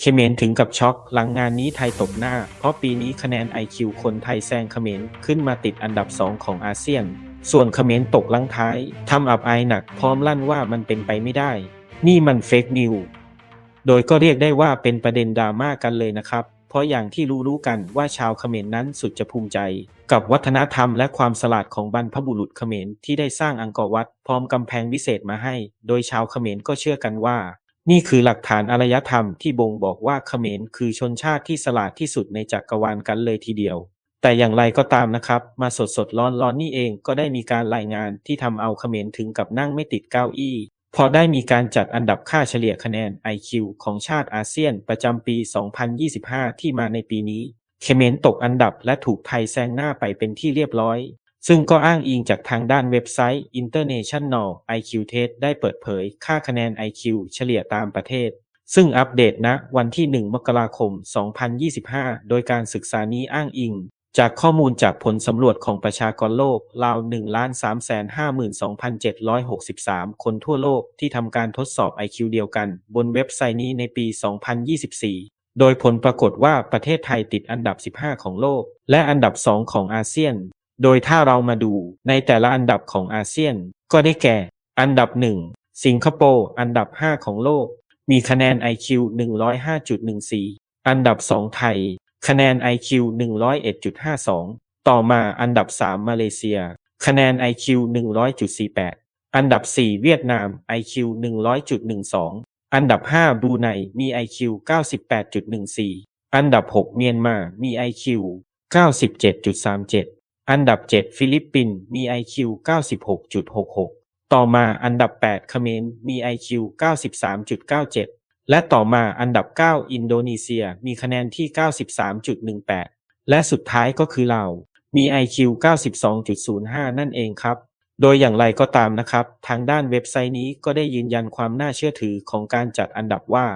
เขมรถึงกับช็อกหลังงานนี้ไทยตกหน้า เพราะปีนี้คะแนน IQ คนไทยแซงเขมรขึ้นมาติดอันดับ 2 ของอาเซียน ส่วนเขมรตกลังท้ายทำอับอายหนักพร้อมลั่นว่ามันเป็นไปไม่ได้ นี่มันเฟกนิวโดยก็เรียกได้ว่าเป็นประเด็นดราม่ากันเลยนะครับ เพราะอย่างที่รู้ๆกันว่าชาวเขมรนั้นสุดจะภูมิใจ กับวัฒนธรรมและความสลาดของบรรพบุรุษเขมรที่ได้สร้างอังกอร์วัดพร้อมกำแพงวิเศษมาให้ โดยชาวเขมรก็เชื่อกันว่า นี่คือหลักฐานอารยธรรมที่บ่งบอกว่าเขมรคือชนชาติที่สลาดที่สุดในจักรวาลกันเลยทีเดียว แต่อย่างไรก็ตามนะครับ มาสดสดร้อนร้อนนี่เองก็ได้มีการรายงานที่ทำเอาเขมรถึงกับนั่งไม่ติดเก้าอี้พอได้มีการจัดอันดับค่าเฉลี่ยคะแนน IQ ของชาติอาเซียนประจำปี 2025 ที่มาในปีนี้ เขมรตกอันดับและถูกไทยแซงหน้าไปเป็นที่เรียบร้อย ซึ่งก็อ้างอิงจากทางด้านเว็บไซต์ International IQ Test ได้เปิดเผยค่าคะแนน IQ เฉลี่ยตามประเทศ ซึ่งอัปเดตณวันที่ 1 มกราคม 2025 โดยการศึกษานี้อ้างอิง จากข้อมูลจากผลสำรวจของประชากรโลกราว1,352,263 คนทั่วโลกที่ทำการทดสอบ IQ เดียวกันบนเว็บไซต์นี้ในปี 2024โดยผลปรากฏว่าประเทศไทยติดอันดับ 15 ของโลก และอันดับ 2 ของอาเซียน โดยถ้าเรามาดูในแต่ละอันดับของอาเซียน ก็ได้แก่ อันดับ 1 สิงคโปร์อันดับ 5 ของโลก มีคะแนน IQ 105.14 อันดับ 2 ไทย คะแนน IQ 101.52 ต่อมาอันดับ 3 มาเลเซีย คะแนน IQ 100.48 อันดับ 4 เวียดนาม IQ 100.12 อันดับ 5 บรูไนมี IQ 98.14 อันดับ 6 เมียนมา มี IQ 97.37 อันดับ7ฟิลิปปินส์มี IQ 96.66 ต่อมาอันดับ8เขมรมี IQ 93.97 และต่อมาอันดับ9อินโดนีเซียมีคะแนนที่ 93.18 และสุดท้ายก็คือเราวมี IQ 92.05 นั่นเองครับ โดยอย่างไรก็ตามนะครับ ทางด้านเว็บไซต์นี้ก็ได้ยืนยันความน่าเชื่อถือของการจัดอันดับว่า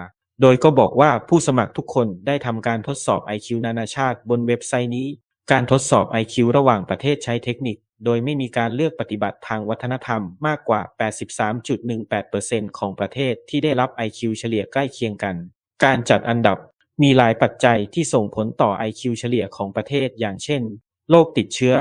โดยก็บอกว่าผู้สมัครทุกคนได้ทำการทดสอบ IQ นานาชาติบนเว็บไซต์นี้ การทดสอบ IQ ระหว่างประเทศใช้เทคนิค โดยไม่มีการเลือกปฏิบัติทางวัฒนธรรมมากกว่า 83.18%ของประเทศที่ได้รับ IQ เฉลี่ยใกล้เคียงกัน การจัดอันดับมีหลายปัจจัยที่ส่งผลต่อ IQ เฉลี่ยของประเทศอย่างเช่น โรคติดเชื้อ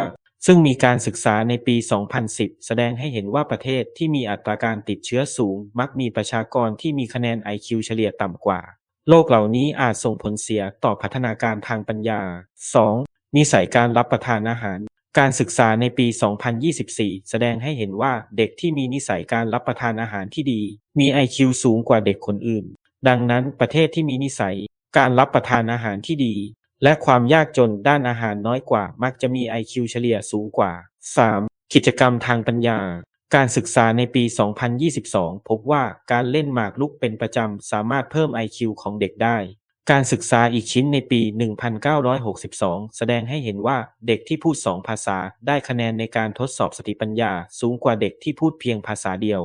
ซึ่งมีการศึกษาในปี 2010 แสดงให้เห็นว่าประเทศที่มีอัตราการติดเชื้อสูง มักมีประชากรที่มีคะแนน IQ เฉลี่ยต่ำกว่า โรคเหล่านี้อาจส่งผลเสียต่อพัฒนาการทางปัญญา 2. นิสัยการรับประทานอาหาร การศึกษาในปี 2024 แสดงให้เห็นว่าเด็กที่มีนิสัยการรับประทานอาหารที่ดี มี IQ สูงกว่าเด็กคนอื่น ดังนั้นประเทศที่มีนิสัยการรับประทานอาหารที่ดี และความยากจนด้านอาหารน้อยกว่า มักจะมี IQ เฉลี่ยสูงกว่า 3. กิจกรรมทางปัญญา การศึกษาในปี 2022 พบว่าการเล่นหมากรุกเป็นประจำสามารถเพิ่ม IQ ของเด็กได้ การศึกษาอีกชิ้นในปี 1962 แสดงให้เห็นว่าเด็กที่พูดสองภาษาได้คะแนนในการทดสอบสติปัญญาสูงกว่าเด็กที่พูดเพียงภาษาเดียว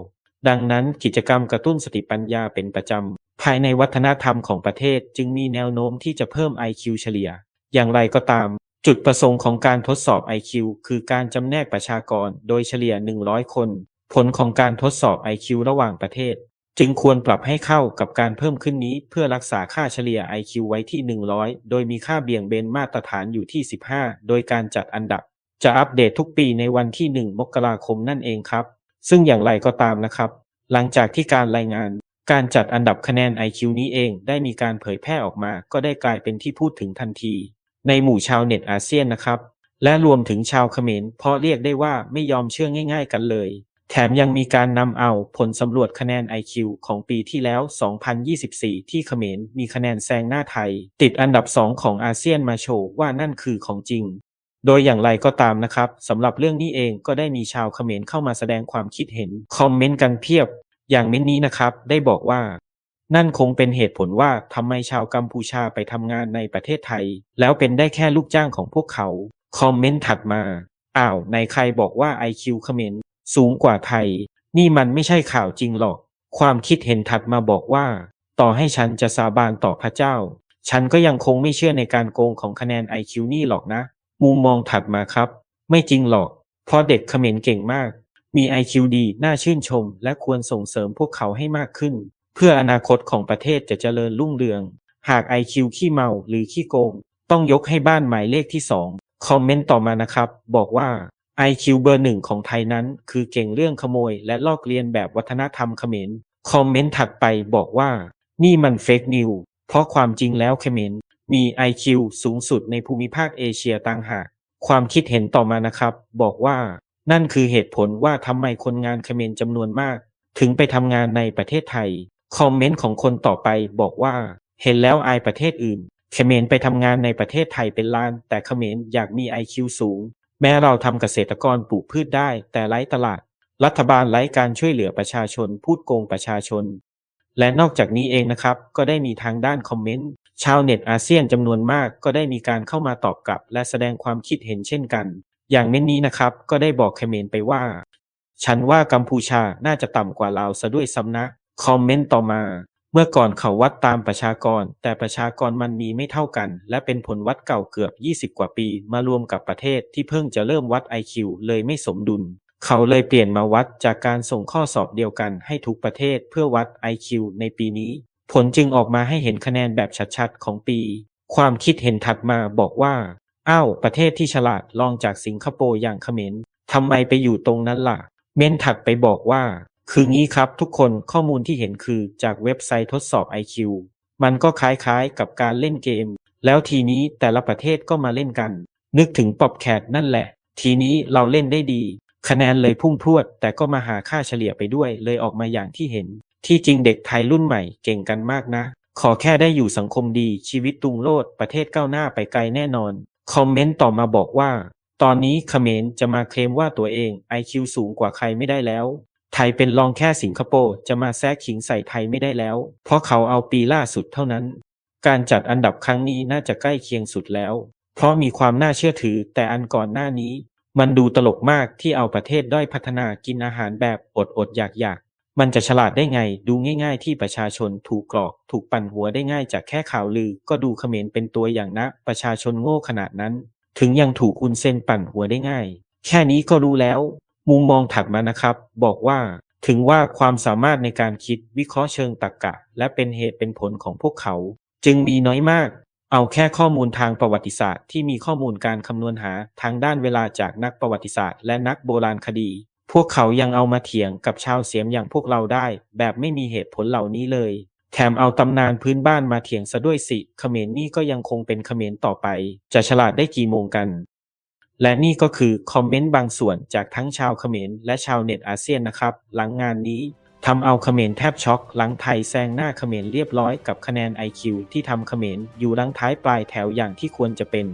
ดังนั้นกิจกรรมกระตุ้นสติปัญญาเป็นประจำ ภายในวัฒนธรรมของประเทศจึงมีแนวโน้มที่จะเพิ่ม IQ เฉลี่ย อย่างไรก็ตาม จุดประสงค์ของการทดสอบ IQ คือการจำแนกประชากรโดยเฉลี่ย 100 คน ผลของการทดสอบ IQ ระหว่างประเทศ จึงควรปรับให้เข้ากับการเพิ่มขึ้นนี้เพื่อรักษาค่าเฉลี่ย IQ ไว้ที่ 100 โดยมีค่าเบี่ยงเบนมาตรฐานอยู่ที่ 15 โดยการจัดอันดับ จะอัปเดตทุกปีในวันที่ 1 มกราคมนั่นเองครับ ซึ่งอย่างไรก็ตามนะครับ หลังจากที่การรายงานการจัดอันดับคะแนน IQ นี้เองได้มีการเผยแพร่ออกมา ก็ได้กลายเป็นที่พูดถึงทันที ในหมู่ชาวเน็ตอาเซียนนะครับ และรวมถึงชาวเขมรเพราะเรียกได้ว่าไม่ยอมเชื่อง่าย ๆ กันเลย แถมยังมีการนำเอาผลสำรวจคะแนน IQ ของปีที่แล้ว 2024 ที่เขมรมีคะแนนแซงหน้าไทย ติดอันดับ 2 ของอาเซียนมาโชว์ว่านั่นคือของจริง โดยอย่างไรก็ตามนะครับสำหรับเรื่องนี้เองก็ได้มีชาวเขมรเข้ามาแสดงความคิดเห็น คอมเมนต์กันเพียบ อย่างเม้นนี้นะครับ ได้บอกว่า นั่นคงเป็นเหตุผลว่าทำไมชาวกัมพูชาไปทำงานในประเทศไทย แล้วเป็นได้แค่ลูกจ้างของพวกเขา คอมเมนต์ถัดมาอ้าวในใครบอกว่า IQ เขมร สูงกว่าไทยนี่มันไม่ใช่ข่าวจริงหรอก ความคิดเห็นถัดมาบอกว่า ต่อให้ฉันจะสาบานต่อพระเจ้า ฉันก็ยังคงไม่เชื่อในการโกงของคะแนน IQ นี่หรอกนะ มุมมองถัดมาครับ ไม่จริงหรอก เพราะเด็กเขมรเก่งมาก มี IQ ดีน่าชื่นชม และควรส่งเสริมพวกเขาให้มากขึ้น เพื่ออนาคตของประเทศจะเจริญรุ่งเรือง หาก IQ ขี้เมาหรือขี้โกง ต้องยกให้บ้านหมายเลขที่2คอมเมนต์ต่อมานะครับ บอกว่า IQ เบอร์หนึ่งของไทยนั้น คือเก่งเรื่องขโมย และลอกเลียนแบบวัฒนธรรมเขมร คอมเมนต์ถัดไปบอกว่า นี่มันเฟกนิว เพราะความจริงแล้วเขมรมี IQ สูงสุดในภูมิภาคเอเชียต่างหาก ความคิดเห็นต่อมานะครับ บอกว่า นั่นคือเหตุผลว่าทำไมคนงานเขมรจำนวนมาก ถึงไปทำงานในประเทศไทย คอมเมนต์ของคนต่อไปบอกว่า เห็นแล้วอายประเทศอื่น เขมรไปทำงานในประเทศไทยเป็นล้าน แต่เขมรอยากมี IQ สูง แม้เราทำเกษตรกรปลูกพืชได้ แต่ไร้ตลาด รัฐบาลไร้การช่วยเหลือประชาชน พูดโกงประชาชน และนอกจากนี้เองนะครับ ก็ได้มีทางด้านคอมเมนต์ ชาวเน็ตอาเซียนจำนวนมาก ก็ได้มีการเข้ามาตอบกลับ และแสดงความคิดเห็นเช่นกัน อย่างเม้นนี้นะครับ ก็ได้บอกเขมรไปว่า ฉันว่ากัมพูชาน่าจะต่ำกว่าลาซะด้วยซ้ำนะ คอมเมนต์ต่อมา เมื่อก่อนเขาวัดตามประชากร แต่ประชากรมันมีไม่เท่ากัน และเป็นผลวัดเก่าเกือบ 20 กว่าปี มารวมกับประเทศที่เพิ่งจะเริ่มวัด IQ เลยไม่สมดุล เขาเลยเปลี่ยนมาวัดจากการส่งข้อสอบเดียวกันให้ทุกประเทศเพื่อวัด IQ ในปีนี้ ผลจึงออกมาให้เห็นคะแนนแบบชัดๆ ของปี ความคิดเห็นถัดมาบอกว่า อ้าว ประเทศที่ฉลาดรองจากสิงคโปร์อย่างเขมรทำไมไปอยู่ตรงนั้นล่ะ เม้นถัดไปบอกว่า คืองี้ครับทุกคนข้อมูลที่เห็นคือจากเว็บไซต์ทดสอบ IQ มันก็คล้ายๆกับการเล่นเกม แล้วทีนี้แต่ละประเทศก็มาเล่นกัน นึกถึงปอบแคทนั่นแหละ ทีนี้เราเล่นได้ดี คะแนนเลยพุ่งพรวด แต่ก็มาหาค่าเฉลี่ยไปด้วยเลยออกมาอย่างที่เห็น ที่จริงเด็กไทยรุ่นใหม่เก่งกันมากนะ ขอแค่ได้อยู่สังคมดีชีวิตตุงโลดประเทศก้าวหน้าไปไกลแน่นอน คอมเมนต์ต่อมาบอกว่า ตอนนี้เขมรจะมาเคลมว่าตัวเอง IQ สูงกว่าใครไม่ได้แล้ว ไทยเป็นรองแค่สิงคโปร์จะมาแซกขิงใส่ไทยไม่ได้แล้ว เพราะเขาเอาปีล่าสุดเท่านั้น การจัดอันดับครั้งนี้น่าจะใกล้เคียงสุดแล้ว เพราะมีความน่าเชื่อถือแต่อันก่อนหน้านี้ มันดูตลกมากที่เอาประเทศด้อยพัฒนากินอาหารแบบอดอดๆอยากอยากๆมันจะฉลาดได้ไงดูง่ายๆ ที่ประชาชนถูกกรอก ถูกปั่นหัวได้ง่ายจากแค่ข่าวลือ ก็ดูเขมรเป็นตัวอย่างนะ ประชาชนโง่ขนาดนั้น ถึงยังถูกอุนเซนปั่นหัวได้ง่าย แค่นี้ก็รู้แล้ว มุมมองถัดมานะครับ บอกว่าถึงว่าความสามารถในการคิดวิเคราะห์เชิงตรรกะ และเป็นเหตุเป็นผลของพวกเขา จึงมีน้อยมาก เอาแค่ข้อมูลทางประวัติศาสตร์ ที่มีข้อมูลการคำนวณหาทางด้านเวลาจากนักประวัติศาสตร์ และนักโบราณคดี พวกเขายังเอามาเถียงกับชาวเสียมอย่างพวกเราได้ แบบไม่มีเหตุผลเหล่านี้เลย แถมเอาตำนานพื้นบ้านมาเถียงซะด้วยสิเขมรนี่ก็ยังคงเป็นเขมรต่อไป จะฉลาดได้กี่โมงกัน และนี่ก็คือคอมเมนต์บางส่วนจากทั้งชาวเขมรและชาวเน็ตอาเซียนนะครับ หลังงานนี้ทำเอาเขมรแทบช็อก หลังไทยแซงหน้าเขมรเรียบร้อยกับคะแนน IQ ที่ทำเขมรอยู่หลังท้ายปลายแถวอย่างที่ควรจะเป็น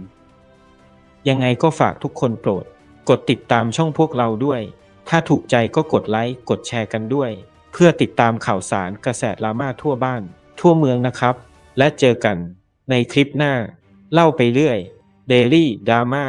ยังไงก็ฝากทุกคนโปรด กดติดตามช่องพวกเราด้วย ถ้าถูกใจก็กดไลค์กดแชร์กันด้วย เพื่อติดตามข่าวสารกระแสดราม่าทั่วบ้าน ทั่วเมืองนะครับ และเจอกันในคลิปหน้า เล่าไปเรื่อย Daily Drama